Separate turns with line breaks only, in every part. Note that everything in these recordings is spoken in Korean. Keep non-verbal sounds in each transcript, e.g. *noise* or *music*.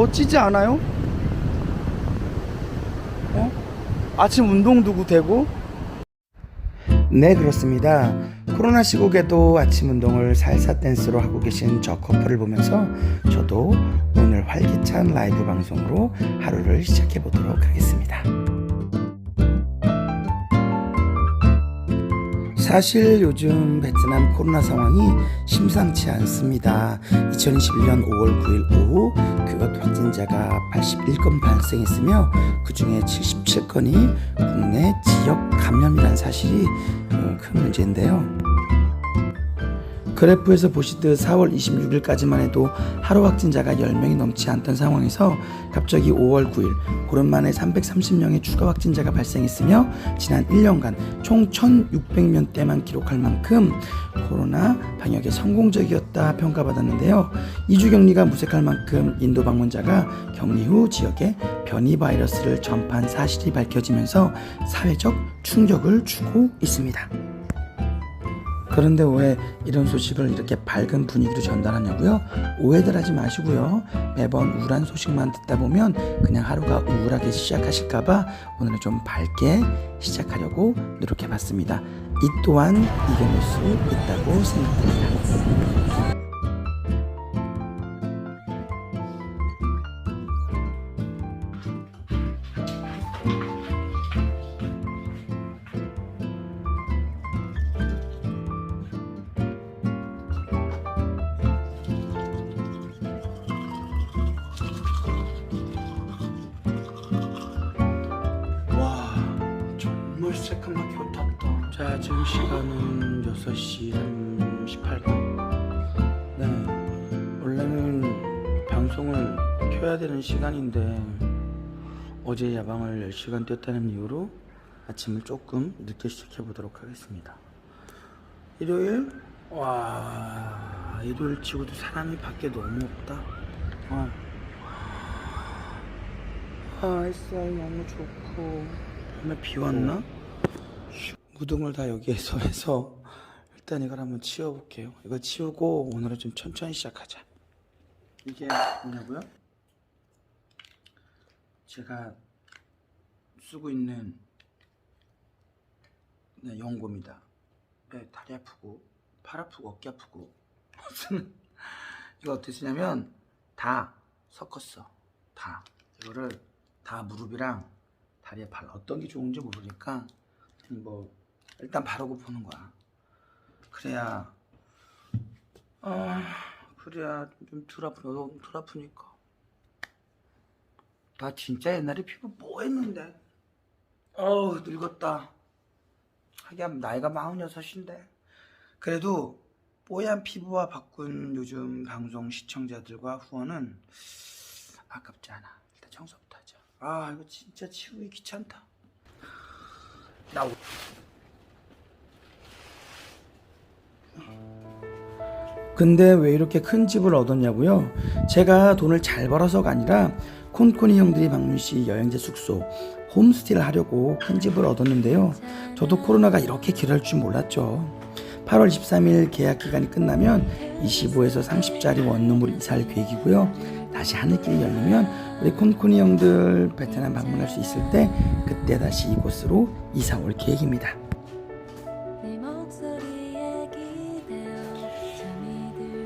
멋지지 않아요? 어? 아침 운동도 되고 네 그렇습니다 코로나 시국에도 아침 운동을 살사 댄스로 하고 계신 저 커플을 보면서 저도 오늘 활기찬 라이브 방송으로 하루를 시작해 보도록 하겠습니다 사실 요즘 베트남 코로나 상황이 심상치 않습니다. 2021년 5월 9일 오후 그것 확진자가 81건 발생했으며 그 중에 77건이 국내 지역 감염이라는 사실이 어, 큰 문제인데요. 그래프에서 보시듯 4월 26일까지만 해도 하루 확진자가 10명이 넘지 않던 상황에서 갑자기 5월 9일 오랜만에 330명의 추가 확진자가 발생했으며 지난 1년간 총 1600명대만 기록할 만큼 코로나 방역에 성공적이었다 평가받았는데요. 2주 격리가 무색할 만큼 인도 방문자가 격리 후 지역에 변이 바이러스를 전파한 사실이 밝혀지면서 사회적 충격을 주고 있습니다. 그런데 왜 이런 소식을 이렇게 밝은 분위기로 전달하냐고요? 오해들 하지 마시고요. 매번 우울한 소식만 듣다 보면 그냥 하루가 우울하게 시작하실까봐 오늘은 좀 밝게 시작하려고 노력해봤습니다. 이 또한 이겨낼 수 있다고 생각합니다. 지금 시간은 6시 38분. 네 원래는 방송을 켜야 되는 시간인데 어제 야방을 10시간 뛰었다는 이유로 아침을 조금 늦게 시작해 보도록 하겠습니다. 일요일? 와 일요일 치고도 사람이 밖에 너무 없다. 어. 아, 햇살 너무 좋고. 밤에 비 왔나? 무등을 다 여기에서 *laughs* 해서 일단 이걸 한번 치워볼게요. 이거 치우고 오늘은 좀 천천히 시작하자. 이게 뭐냐고요? 제가 쓰고 있는 네, 연고입니다. 네, 다리 아프고 팔 아프고 어깨 아프고. 이거 어떻게 쓰냐면 다 섞었어. 다. 이거를 다 무릎이랑 다리에 발 어떤 게 좋은지 모르니까 뭐 일단 바르고 보는 거야. 그래야 아 그래야 좀 덜 아프니까 덜 아프니까. 나 진짜 옛날에 피부 뭐 했는데? 어우 늙었다. 하긴 나이가 46인데. 그래도 뽀얀 피부와 바꾼 요즘 방송 시청자들과 후원은 아깝지 않아. 일단 청소부터 하자. 아 이거 진짜 치우기 귀찮다. 나 근데 왜 이렇게 큰 집을 얻었냐고요? 제가 돈을 잘 벌어서가 아니라 콘코니 형들이 방문 시 여행자 숙소 홈스테이를 하려고 큰 집을 얻었는데요. 저도 코로나가 이렇게 길할 줄 몰랐죠. 8월 23일 계약 기간이 끝나면 25에서 30짜리 원룸으로 이사할 계획이고요. 다시 하늘길이 열리면 우리 콘코니 형들 베트남 방문할 수 있을 때 그때 다시 이곳으로 이사 올 계획입니다.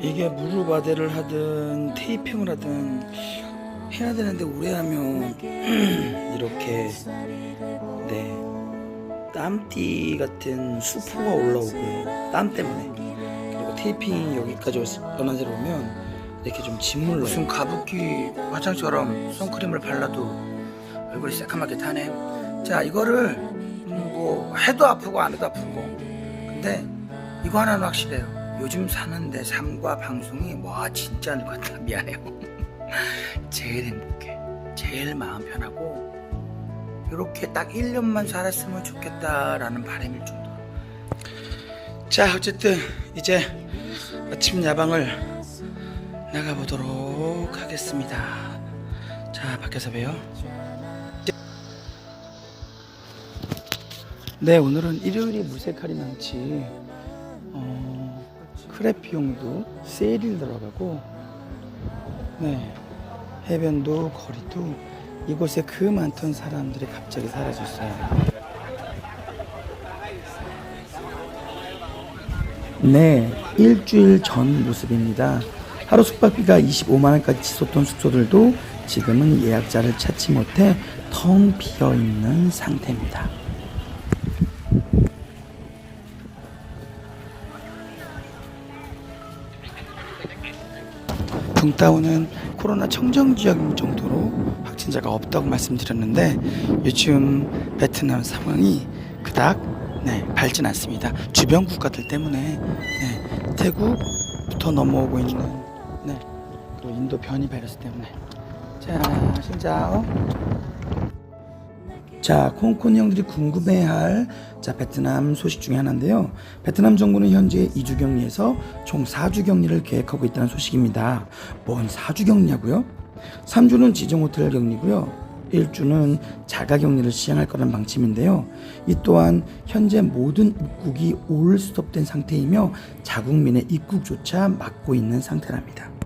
이게 무릎 아대를 하든 테이핑을 하든 해야 되는데 오래 하면 *clears throat* 이렇게 네 땀띠 같은 수포가 올라오고요. 땀 때문에. 그리고 테이핑이 여기까지 연한새로 오면 이렇게 좀 짓물러 무슨 가부키 화장처럼 선크림을 발라도 얼굴이 새까맣게 타네. 자 이거를 음, 뭐 해도 아프고 안 해도 아프고 근데 이거 하나는 확실해요. 요즘 사는 내 삶과 방송이 와 진짜 늙었다 미안해요. *laughs* 제일 행복해. 제일 마음 편하고 이렇게 딱 1년만 살았으면 좋겠다라는 바람일 정도. 자 어쨌든 이제 아침 야방을 나가보도록 하겠습니다. 자 밖에서 봬요. 네 오늘은 일요일이 많지 어, 크랩 비용도 세일이 들어가고 네 해변도 거리도 이곳에 그 많던 사람들이 갑자기 사라졌어요. 네, 일주일 전 모습입니다. 하루 숙박비가 25만 원까지 치솟던 숙소들도 지금은 예약자를 찾지 못해 텅 비어 있는 상태입니다. 붕따오는 코로나 청정 지역인 정도로 확진자가 없다고 말씀드렸는데 요즘 베트남 상황이 그닥 네, 밝진 않습니다. 주변 국가들 때문에 네, 태국부터 넘어오고 있는 네, 그리고 인도 변이 바이러스 때문에 자, 신자오. 자, 콩콩이 형들이 궁금해할 자 베트남 소식 중에 하나인데요. 베트남 정부는 현재 2주 격리에서 총 4주 격리를 계획하고 있다는 소식입니다. 뭔 4주 격리냐고요? 3주는 지정 호텔 격리고요. 1주는 자가 격리를 시행할 거란 방침인데요. 이 또한 현재 모든 입국이 올 스톱된 상태이며 자국민의 입국조차 막고 있는 상태랍니다.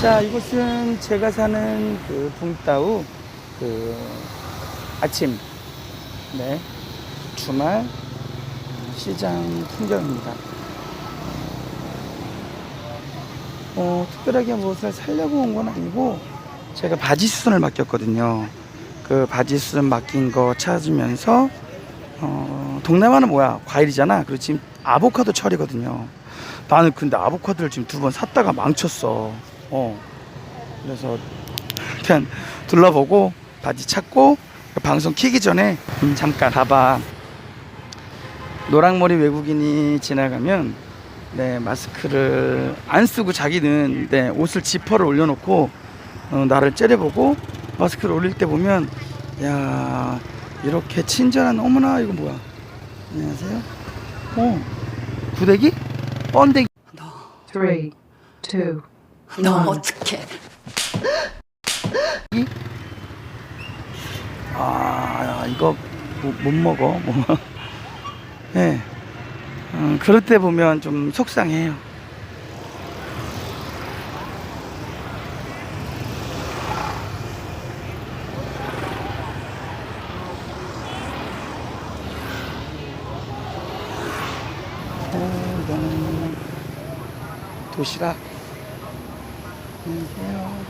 자, 이곳은 제가 사는 그 붕따우 그 아침, 네, 주말 시장 풍경입니다. 어, 특별하게 무엇을 살려고 온 건 아니고 제가 바지 수선을 맡겼거든요. 그 바지 수선 맡긴 거 찾으면서 어, 동남아는 뭐야 과일이잖아. 그리고 지금 아보카도 철이거든요. 나는 근데 아보카도를 지금 두 번 샀다가 망쳤어. 어. 그래서 그냥 둘러보고 바지 찾고 방송 키기 전에 음, 잠깐 봐봐. 노랑머리 외국인이 지나가면 네 마스크를 안 쓰고 자기는 네 옷을 지퍼를 올려놓고 어, 나를 째려보고 마스크를 올릴 때 보면 야 이렇게 친절한 어머나 이거 뭐야 안녕하세요 어 구데기 번데기
three, two,
너 어떡해.
아 이거 뭐, 못 먹어 뭐. 네. *laughs* 음, 그럴 때 보면 좀 속상해요 어, 이거는 도시락 안녕하세요.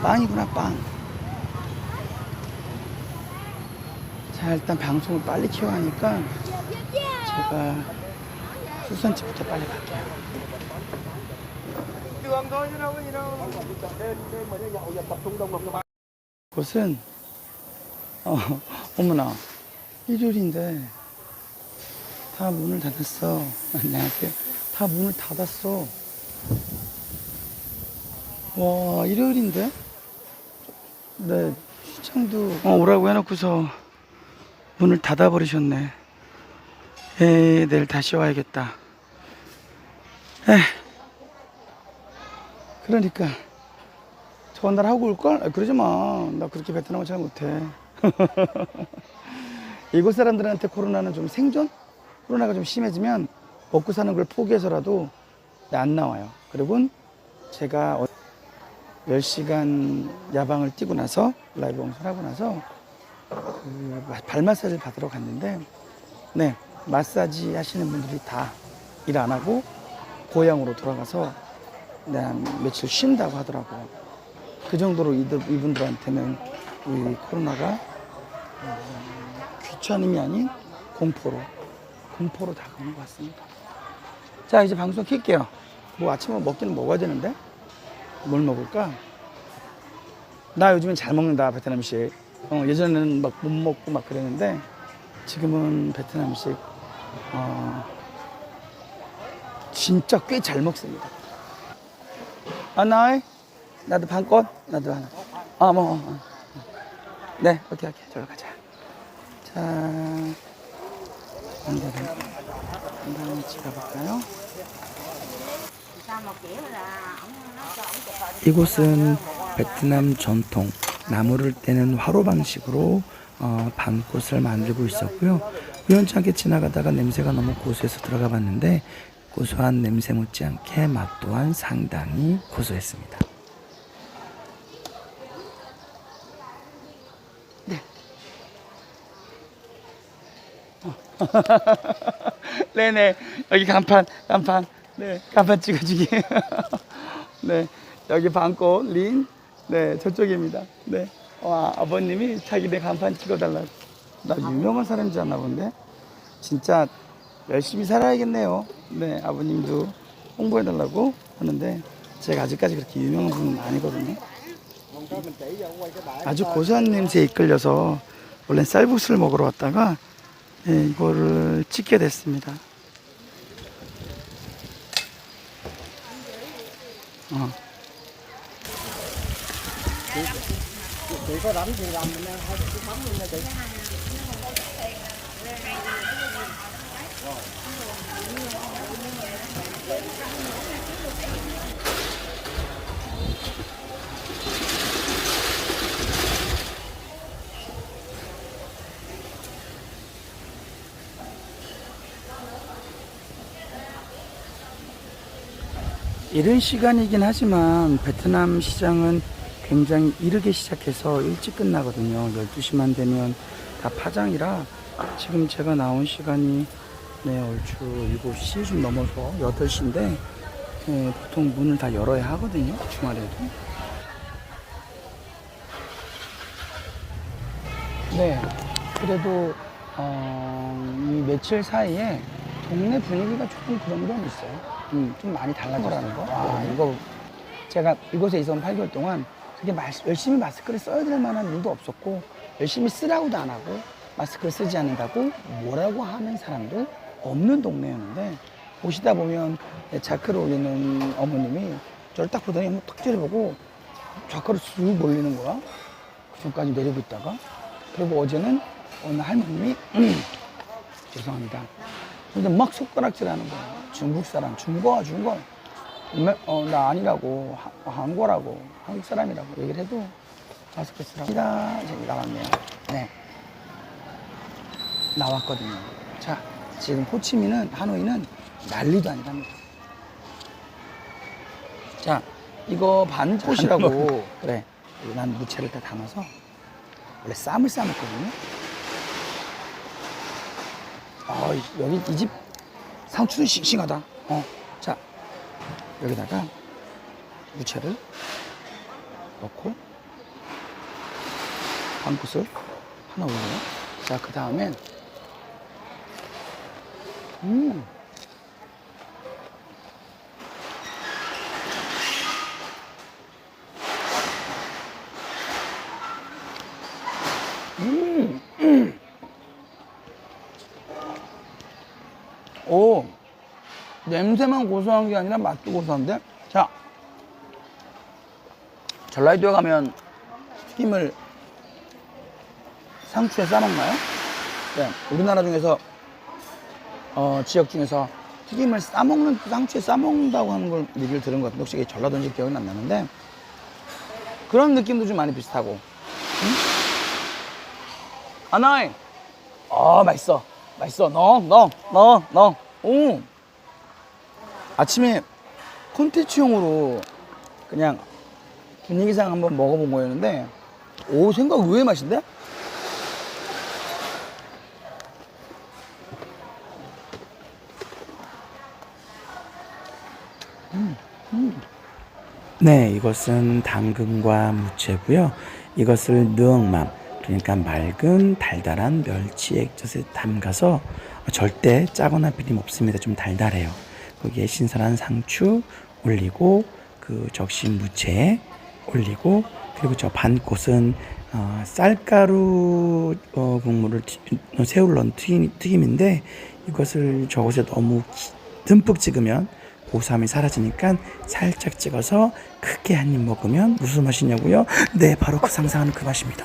빵이구나 빵. 자 일단 방송을 빨리 키워 하니까 제가 수선집부터 빨리 갈게요. 곳은 어, 어머나 일요일인데 다 문을 닫았어. *laughs* 안녕하세요. 다 문을 닫았어 와 일요일인데? 네. 시장도 어, 오라고 해놓고서 문을 닫아버리셨네. 에 내일 다시 와야겠다. 에. 그러니까. 전화하고 올걸? 아, 그러지 마나 그렇게 베트남어 잘 못해. *laughs* 이곳 사람들한테 코로나는 좀 생존? 코로나가 좀 심해지면 먹고 사는 걸 포기해서라도 안 나와요. 그리고 제가 어- 10시간 야방을 뛰고 나서 라이브 방송을 하고 나서 그 마- 발 마사지를 받으러 갔는데 네 마사지 하시는 분들이 다 일 안 하고 고향으로 돌아가서 며칠 쉰다고 하더라고요. 그 정도로 이들, 이분들한테는 이 코로나가 어, 귀찮음이 아닌 공포로 공포로 다가오는 것 같습니다. 자 이제 방송 킬게요. 뭐 아침에 먹기는 먹어야 되는데 뭘 먹을까? 나 요즘엔 잘 먹는다 베트남식. 어, 예전에는 막 못 먹고 막 그랬는데 지금은 베트남식 어, 진짜 꽤 잘 먹습니다. 아 나이 나도 반꽃 나도 하나. 아 뭐. 어, 어. 네 오케이 오케이 저로 가자. 자 한 번 한번 찍어볼까요? 이곳은 베트남 전통 나무를 떼는 화로 방식으로 어, 반꽃을 만들고 있었고요. 우연찮게 지나가다가 냄새가 너무 고소해서 들어가 봤는데 고소한 냄새 못지않게 맛 또한 상당히 고소했습니다. *laughs* 네네 여기 간판 간판 네 간판 찍어주기. *laughs* 네 여기 반꽃 린 네 저쪽입니다. 네 와 아버님이 자기네 간판 찍어달라. 나 유명한 사람이지 않나 본데. 진짜 열심히 살아야겠네요. 네 아버님도 홍보해달라고 하는데 제가 아직까지 그렇게 유명한 분은 아니거든요. 아주 고소한 냄새에 이끌려서 원래 쌀국수를 먹으러 왔다가 예, 이거를 찍게 됐습니다. Chị, chị, chị có rảnh thì làm mình hai chị bấm luôn nha chị. 이른 시간이긴 하지만 베트남 시장은 굉장히 이르게 시작해서 일찍 끝나거든요. 12시만 되면 다 파장이라 지금 제가 나온 시간이 네, 얼추 7시 좀 넘어서 8시인데 예, 보통 문을 다 열어야 하거든요. 주말에도. 네. 그래도 어, 이 며칠 사이에 동네 분위기가 조금 그런 건 있어요. 음, 좀 많이 달라졌다는 거. 와, 이거 제가 이곳에 있었던 8개월 동안 그렇게 마- 열심히 마스크를 써야 될 만한 일도 없었고 열심히 쓰라고도 안 하고 마스크를 쓰지 않는다고 뭐라고 하는 사람도 없는 동네였는데 오시다 보면 자크를 올리는 어머님이 저를 딱 보더니 한번 탁 째려보고 자크를 쑥 올리는 거야. 그 전까지 내리고 있다가 그리고 어제는 어느 할머님이 *clears throat* 죄송합니다. 근데 막 손가락질하는 거야. 중국 사람, 중거야 중거. 어, 나 아니라고 하- 한국어라고 한국 사람이라고 얘기를 해도 마스크 쓰라고. 다 저기 나왔네요. 네. 나왔거든요. 자, 지금 호치민은 하노이는 난리도 아니랍니다. 자, 이거 반꽃이라고 그래. 난 무채를 다 담아서 원래 쌈을 싸먹거든요. 아, 여기 이 집 상추는 싱싱하다. 어, 자 여기다가 무채를 넣고 반꽃을 하나 올려요. 자, 그 다음엔 음. 오, 냄새만 고소한 게 아니라 맛도 고소한데? 자, 전라도에 가면 튀김을 상추에 싸먹나요? 네, 우리나라 중에서, 어, 지역 중에서 튀김을 싸먹는, 상추에 싸먹는다고 하는 걸 얘기를 들은 것 같은데, 혹시 이게 전라도인지 기억은 안 나는데, 그런 느낌도 좀 많이 비슷하고. 응? 아나이! 아, 맛있어. 맛있어. 넣어, 넣어, 넣어, 넣어. 오! 아침에 콘텐츠용으로 그냥 분위기상 한번 먹어본 거였는데, 오, 생각 의외의 맛인데? 네, 이것은 당근과 무채고요. 이것을 느엉맘, 그러니까 맑은 달달한 멸치 액젓에 담가서 절대 짜거나 비림 없습니다. 좀 달달해요. 거기에 신선한 상추 올리고 그 적신 무채 올리고 그리고 저 반꽃은 어, 쌀가루 어, 국물을 튀- 새우를 넣은 튀김, 튀김인데 이것을 저것에 너무 기- 듬뿍 찍으면 고소함이 사라지니까 살짝 찍어서 크게 한 입 먹으면 무슨 맛이냐고요? 네, 바로 그 상상하는 그 맛입니다.